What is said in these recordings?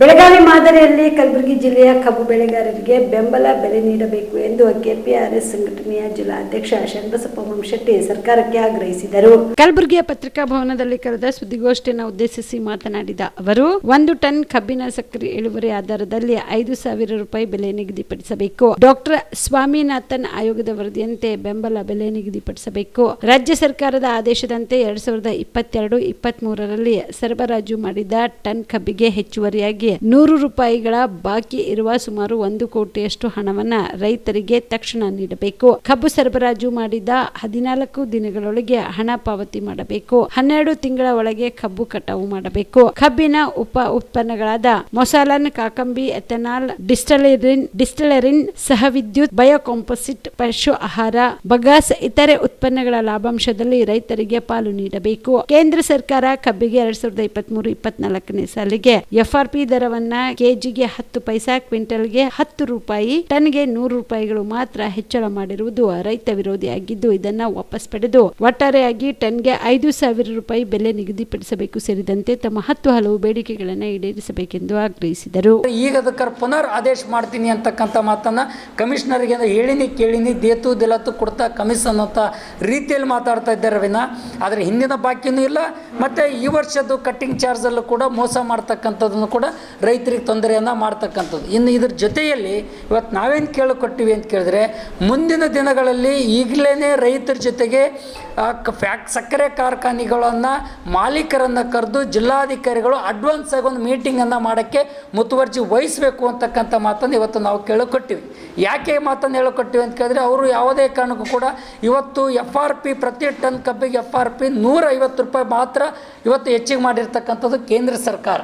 ಬೆಳಗಾವಿ ಮಾದರಿಯಲ್ಲಿ ಕಲಬುರಗಿ ಜಿಲ್ಲೆಯ ಕಬ್ಬು ಬೆಳೆಗಾರರಿಗೆ ಬೆಂಬಲ ಬೆಲೆ ನೀಡಬೇಕು ಎಂದು ಕೆಪಿಆರ್ಎಸ್ ಸಂಘಟನೆಯ ಜಿಲ್ಲಾಧ್ಯಕ್ಷ ಶರಣಬಸಪ್ಪ ಶೆಟ್ಟಿ ಸರ್ಕಾರಕ್ಕೆ ಆಗ್ರಹಿಸಿದರು. ಕಲಬುರಗಿಯ ಪತ್ರಿಕಾ ಭವನದಲ್ಲಿ ಕರೆದ ಸುದ್ದಿಗೋಷ್ಠಿಯನ್ನು ಉದ್ದೇಶಿಸಿ ಮಾತನಾಡಿದ ಅವರು, ಒಂದು ಟನ್ ಕಬ್ಬಿನ ಸಕ್ಕರೆ ಇಳುವರಿ ಆಧಾರದಲ್ಲಿ ಐದು ಸಾವಿರ ರೂಪಾಯಿ ಬೆಲೆ ನಿಗದಿಪಡಿಸಬೇಕು. ಡಾಕ್ಟರ್ ಸ್ವಾಮಿನಾಥನ್ ಆಯೋಗದ ವರದಿಯಂತೆ ಬೆಂಬಲ ಬೆಲೆ ನಿಗದಿಪಡಿಸಬೇಕು. ರಾಜ್ಯ ಸರ್ಕಾರದ ಆದೇಶದಂತೆ ಎರಡ್ ಸಾವಿರದ ಇಪ್ಪತ್ತೆರಡು ಇಪ್ಪತ್ತ್ ಮೂರರಲ್ಲಿ ಸರಬರಾಜು ಮಾಡಿದ ಟನ್ ಕಬ್ಬಿಗೆ ಹೆಚ್ಚುವರಿಯಾಗಿ ನೂರು ರೂಪಾಯಿಗಳ ಬಾಕಿ ಇರುವ ಸುಮಾರು ಒಂದು ಕೋಟಿಯಷ್ಟು ಹಣವನ್ನ ರೈತರಿಗೆ ತಕ್ಷಣ ನೀಡಬೇಕು. ಕಬ್ಬು ಸರಬರಾಜು ಮಾಡಿದ ಹದಿನಾಲ್ಕು ದಿನಗಳೊಳಗೆ ಹಣ ಪಾವತಿ ಮಾಡಬೇಕು. ಹನ್ನೆರಡು ತಿಂಗಳ ಒಳಗೆ ಕಬ್ಬು ಕಟಾವು ಮಾಡಬೇಕು. ಕಬ್ಬಿನ ಉಪ ಉತ್ಪನ್ನಗಳಾದ ಮೊಸಾಲನ್, ಕಾಕಂಬಿ, ಎಥೆನಾಲ್, ಡಿಸ್ಟಲರಿನ್ ಡಿಸ್ಟಲರಿನ್ ಸಹ ವಿದ್ಯುತ್, ಬಯೋಕಾಂಪೋಸಿಟ್, ಪಶು ಆಹಾರ, ಬಗಾಸ್ ಇತರೆ ಉತ್ಪನ್ನಗಳ ಲಾಭಾಂಶದಲ್ಲಿ ರೈತರಿಗೆ ಪಾಲು ನೀಡಬೇಕು. ಕೇಂದ್ರ ಸರ್ಕಾರ ಕಬ್ಬಿಗೆ ಎರಡ್ ಸಾವಿರದ ಇಪ್ಪತ್ತ್ ಮೂರು ಇಪ್ಪತ್ನಾಲ್ಕನೇ ಸಾಲಿಗೆ ಎಫ್ಆರ್ಪಿ ದರವನ್ನ ಕೆಜಿಗೆ ಹತ್ತು ಪೈಸಾ, ಕ್ವಿಂಟಲ್ಗೆ ಹತ್ತು ರೂಪಾಯಿ, ಟನ್ಗೆ ನೂರು ರೂಪಾಯಿಗಳು ಮಾತ್ರ ಹೆಚ್ಚಳ ಮಾಡಿರುವುದು ರೈತ ವಿರೋಧಿಯಾಗಿದ್ದು, ಇದನ್ನ ವಾಪಸ್ ಪಡೆದು ಒಟ್ಟಾರೆಯಾಗಿ ಟನ್ಗೆ ಐದು ಸಾವಿರ ರೂಪಾಯಿ ಬೆಲೆ ನಿಗದಿಪಡಿಸಬೇಕು ಸೇರಿದಂತೆ ತಮ್ಮ ಹತ್ತು ಹಲವು ಬೇಡಿಕೆಗಳನ್ನು ಈಡೇರಿಸಬೇಕೆಂದು ಆಗ್ರಹಿಸಿದರು. ಈಗ ಅದಕ್ಕೆ ಪುನರ್ ಆದೇಶ ಮಾಡ್ತೀನಿ ಅಂತಕ್ಕಂಥ ಮಾತನ್ನ ಕಮಿಷನರ್ಗೆ ಹೇಳಿನಿ, ಕೇಳಿನಿ, ದೇತು ದಿಲತ್ತು ಕೊಡ್ತಾ ಕಮಿಷನ್ ಅಂತ ರೀತಿಯಲ್ಲಿ ಮಾತಾಡ್ತಾ ಇದ್ದಾರೆ ವಿನ ಆದರೆ ಹಿಂದಿನ ಬಾಕಿನೂ ಇಲ್ಲ, ಮತ್ತೆ ಈ ವರ್ಷದ್ದು ಕಟ್ಟಿಂಗ್ ಚಾರ್ಜಲ್ಲೂ ಕೂಡ ಮೋಸ ಮಾಡ್ತಕ್ಕಂಥದ್ದನ್ನು ಕೂಡ ರೈತರಿಗೆ ತೊಂದರೆಯನ್ನು ಮಾಡ್ತಕ್ಕಂಥದ್ದು. ಇನ್ನು ಇದ್ರ ಜೊತೆಯಲ್ಲಿ ಇವತ್ತು ನಾವೇನು ಕೇಳಿಕೊಟ್ಟಿವಿ ಅಂತ ಕೇಳಿದ್ರೆ, ಮುಂದಿನ ದಿನಗಳಲ್ಲಿ ಈಗಲೇ ರೈತರ ಜೊತೆಗೆ ಫ್ಯಾಕ್, ಸಕ್ಕರೆ ಕಾರ್ಖಾನೆಗಳನ್ನು ಮಾಲೀಕರನ್ನು ಕರೆದು ಜಿಲ್ಲಾಧಿಕಾರಿಗಳು ಅಡ್ವಾನ್ಸ್ ಆಗಿ ಒಂದು ಮೀಟಿಂಗನ್ನು ಮಾಡೋಕ್ಕೆ ಮುತುವರ್ಜಿ ವಹಿಸಬೇಕು ಅಂತಕ್ಕಂಥ ಮಾತನ್ನು ಇವತ್ತು ನಾವು ಕೇಳಿಕೊಟ್ಟಿವಿ. ಯಾಕೆ ಮಾತನ್ನು ಹೇಳಿಕೊಟ್ಟಿವಿ ಅಂತ ಕೇಳಿದ್ರೆ, ಅವರು ಯಾವುದೇ ಕಾರಣಕ್ಕೂ ಕೂಡ ಇವತ್ತು ಎಫ್ ಆರ್ ಪಿ ಪ್ರತಿ ಟನ್ ಕಬ್ಬಿಗೆ ಎಫ್ ಆರ್ ಪಿ ನೂರೈವತ್ತು ರೂಪಾಯಿ ಮಾತ್ರ ಇವತ್ತು ಹೆಚ್ಚಿಗೆ ಮಾಡಿರ್ತಕ್ಕಂಥದ್ದು ಕೇಂದ್ರ ಸರ್ಕಾರ.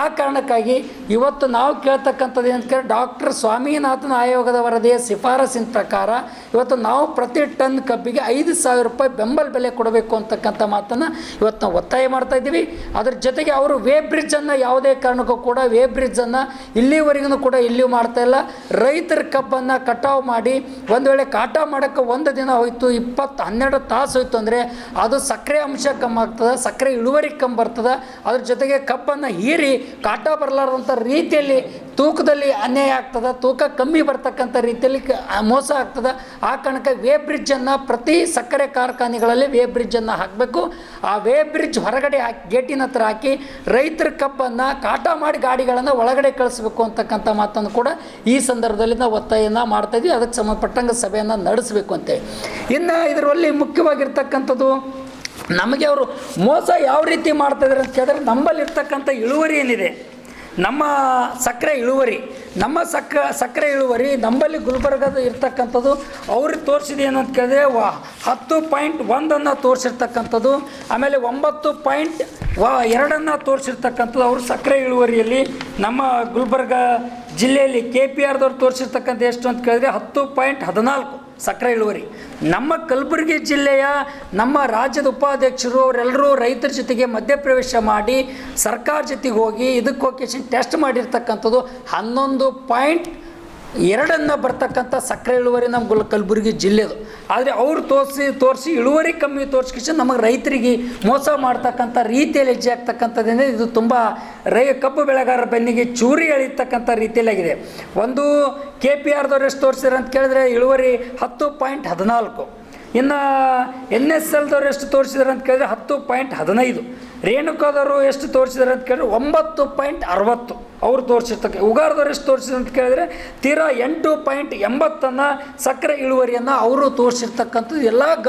ಆ ಕಾರಣಕ್ಕಾಗಿ ಇವತ್ತು ನಾವು ಕೇಳ್ತಕ್ಕಂಥದ್ದು ಕೇಳಿ ಡಾಕ್ಟರ್ ಸ್ವಾಮಿನಾಥನ್ ಆಯೋಗದ ವರದಿಯ ಶಿಫಾರಸಿನ ಪ್ರಕಾರ ಇವತ್ತು ನಾವು ಪ್ರತಿ ಟನ್ ಕಬ್ಬಿಗೆ ಐದು ಸಾವಿರ ರೂಪಾಯಿ ಬೆಂಬಲ ಬೆಲೆ ಕೊಡಬೇಕು ಅಂತಕ್ಕಂಥ ಮಾತನ್ನು ಇವತ್ತು ನಾವು ಒತ್ತಾಯ ಮಾಡ್ತಾ ಇದ್ದೀವಿ. ಅದ್ರ ಜೊತೆಗೆ ಅವರು ವೇ ಬ್ರಿಡ್ಜನ್ನು ಯಾವುದೇ ಕಾರಣಕ್ಕೂ ಕೂಡ ವೇ ಬ್ರಿಡ್ಜನ್ನು ಇಲ್ಲಿವರೆಗೂ ಕೂಡ ಇಲ್ಲಿಯೂ ಮಾಡ್ತಾ ಇಲ್ಲ. ರೈತರ ಕಬ್ಬನ್ನು ಕಟಾವು ಮಾಡಿ ಒಂದು ವೇಳೆ ಕಾಟ ಮಾಡೋಕ್ಕೆ ಒಂದು ದಿನ ಹೋಯಿತು, ಇಪ್ಪತ್ತು ಹನ್ನೆರಡು ತಾಸು ಹೋಯಿತು ಅಂದರೆ ಅದು ಸಕ್ಕರೆ ಅಂಶ ಕಮ್ಮಿ ಆಗ್ತದೆ, ಸಕ್ಕರೆ ಇಳುವರಿ ಕಮ್ಮಿ ಬರ್ತದೆ. ಅದ್ರ ಜೊತೆಗೆ ಕಬ್ಬನ್ನು ಹೀರಿ ಕಾಟ ಬರಲಾರದಂಥ ರೀತಿಯಲ್ಲಿ ತೂಕದಲ್ಲಿ ಅನ್ಯಾಯ ಆಗ್ತದೆ, ತೂಕ ಕಮ್ಮಿ ಬರ್ತಕ್ಕಂಥ ರೀತಿಯಲ್ಲಿ ಮೋಸ ಆಗ್ತದೆ. ಆ ಕಾರಣಕ್ಕೆ ವೇ ಬ್ರಿಡ್ಜನ್ನು ಪ್ರತಿ ಸಕ್ಕರೆ ಕಾರ್ಖಾನೆಗಳಲ್ಲಿ ವೇ ಬ್ರಿಡ್ಜನ್ನು ಹಾಕಬೇಕು. ಆ ವೇ ಬ್ರಿಡ್ಜ್ ಹೊರಗಡೆ ಹಾಕಿ, ಗೇಟಿನ ಹತ್ರ ಹಾಕಿ ರೈತರ ಕಬ್ಬನ್ನು ಕಾಟ ಮಾಡಿ ಗಾಡಿಗಳನ್ನು ಒಳಗಡೆ ಕಳಿಸ್ಬೇಕು ಅಂತಕ್ಕಂಥ ಮಾತನ್ನು ಕೂಡ ಈ ಸಂದರ್ಭದಲ್ಲಿ ನಾವು ಒತ್ತಾಯನ ಮಾಡ್ತಾ ಇದ್ವಿ. ಅದಕ್ಕೆ ಸಂಬಂಧಪಟ್ಟಂಗೆ ಸಭೆಯನ್ನು ನಡೆಸಬೇಕು ಅಂತೇಳಿ. ಇನ್ನು ಇದರಲ್ಲಿ ಮುಖ್ಯವಾಗಿರ್ತಕ್ಕಂಥದ್ದು ನಮಗೆ ಅವರು ಮೋಸ ಯಾವ ರೀತಿ ಮಾಡ್ತಾಯಿದ್ದಾರೆ ಅಂತ ಕೇಳಿದ್ರೆ ನಮ್ಮಲ್ಲಿರ್ತಕ್ಕಂಥ ಇಳುವರಿ ಏನಿದೆ? ನಮ್ಮ ಸಕ್ಕರೆ ಇಳುವರಿ, ನಮ್ಮ ಸಕ್ಕ, ಸಕ್ಕರೆ ಇಳುವರಿ ನಮ್ಮಲ್ಲಿ ಗುಲ್ಬರ್ಗದ ಇರ್ತಕ್ಕಂಥದ್ದು ಅವ್ರಿಗೆ ತೋರಿಸಿದೆ ಏನಂತ ಕೇಳಿದ್ರೆ ವ, ಹತ್ತು ಪಾಯಿಂಟ್ ಒಂದನ್ನು ತೋರಿಸಿರ್ತಕ್ಕಂಥದ್ದು, ಆಮೇಲೆ ಒಂಬತ್ತು ಪಾಯಿಂಟ್ ವ, ಎರಡನ್ನು ತೋರಿಸಿರ್ತಕ್ಕಂಥದ್ದು ಅವರು ಸಕ್ಕರೆ ಇಳುವರಿಯಲ್ಲಿ. ನಮ್ಮ ಗುಲ್ಬರ್ಗ ಜಿಲ್ಲೆಯಲ್ಲಿ ಕೆ ಪಿ ಆರ್ದವ್ರು ತೋರಿಸಿರ್ತಕ್ಕಂಥ ಎಷ್ಟು ಅಂತ ಕೇಳಿದ್ರೆ ಹತ್ತು ಪಾಯಿಂಟ್ ಹದಿನಾಲ್ಕು. ಸಕ್ಕರೆ ಇಳುವರಿ. ನಮ್ಮ ಕಲಬುರಗಿ ಜಿಲ್ಲೆಯ ನಮ್ಮ ರಾಜ್ಯದ ಉಪಾಧ್ಯಕ್ಷರು ಅವರೆಲ್ಲರೂ ರೈತರ ಜೊತೆಗೆ ಮಧ್ಯಪ್ರವೇಶ ಮಾಡಿ ಸರ್ಕಾರ ಜೊತೆಗೆ ಹೋಗಿ ಇದಕ್ಕೆ ಹೋಗಿ ಟೆಸ್ಟ್ ಮಾಡಿರ್ತಕ್ಕಂಥದ್ದು ಹನ್ನೊಂದು ಪಾಯಿಂಟ್ ಎರಡನ್ನು ಬರ್ತಕ್ಕಂಥ ಸಕ್ಕರೆ ಇಳುವರಿ ನಮ್ಮ ಗುಲ್ ಕಲಬುರಗಿ ಜಿಲ್ಲೆದು. ಆದರೆ ಅವ್ರು ತೋರಿಸಿ ತೋರಿಸಿ ಇಳುವರಿ ಕಮ್ಮಿ ತೋರಿಸ್ಕಿಸಿ ನಮಗೆ ರೈತರಿಗೆ ಮೋಸ ಮಾಡ್ತಕ್ಕಂಥ ರೀತಿಯಲ್ಲಿ ಹೆಜ್ಜೆ ಆಗ್ತಕ್ಕಂಥದ್ದೇ ಇದು ತುಂಬ ರೈ, ಕಬ್ಬು ಬೆಳೆಗಾರರ ಬೆನ್ನಿಗೆ ಚೂರಿ ಎಳಿತಕ್ಕಂಥ ರೀತಿಯಲ್ಲಾಗಿದೆ. ಒಂದು ಕೆ ಪಿ ಆರ್ದವ್ರು ಎಷ್ಟು ತೋರಿಸಿದ್ರೆ ಅಂತ ಕೇಳಿದ್ರೆ ಇಳುವರಿ ಹತ್ತು ಪಾಯಿಂಟ್ ಹದಿನಾಲ್ಕು. ಇನ್ನು ಎನ್ ಎಸ್ ಎಲ್ದವ್ರು ಎಷ್ಟು ತೋರಿಸಿದಾರೆ ಅಂತ ಕೇಳಿದ್ರೆ ಹತ್ತು ಪಾಯಿಂಟ್ ಹದಿನೈದು. ರೇಣುಕಾದವರು ಎಷ್ಟು ತೋರಿಸಿದಾರೆ ಅಂತ ಕೇಳಿದ್ರೆ ಒಂಬತ್ತು ಪಾಯಿಂಟ್ ಅರವತ್ತು ಅವ್ರು ತೋರಿಸಿರ್ತಕ್ಕ ಉಗಾರದವ್ರು ಎಷ್ಟು ತೋರಿಸಿದ್ರು ಅಂತ ಕೇಳಿದ್ರೆ ತೀರಾ ಎಂಟು ಪಾಯಿಂಟ್ ಎಂಬತ್ತನ್ನು ಸಕ್ಕರೆ ಇಳುವರಿಯನ್ನು ಅವರು ತೋರಿಸಿರ್ತಕ್ಕಂಥದ್ದು ಎಲ್ಲ ಗ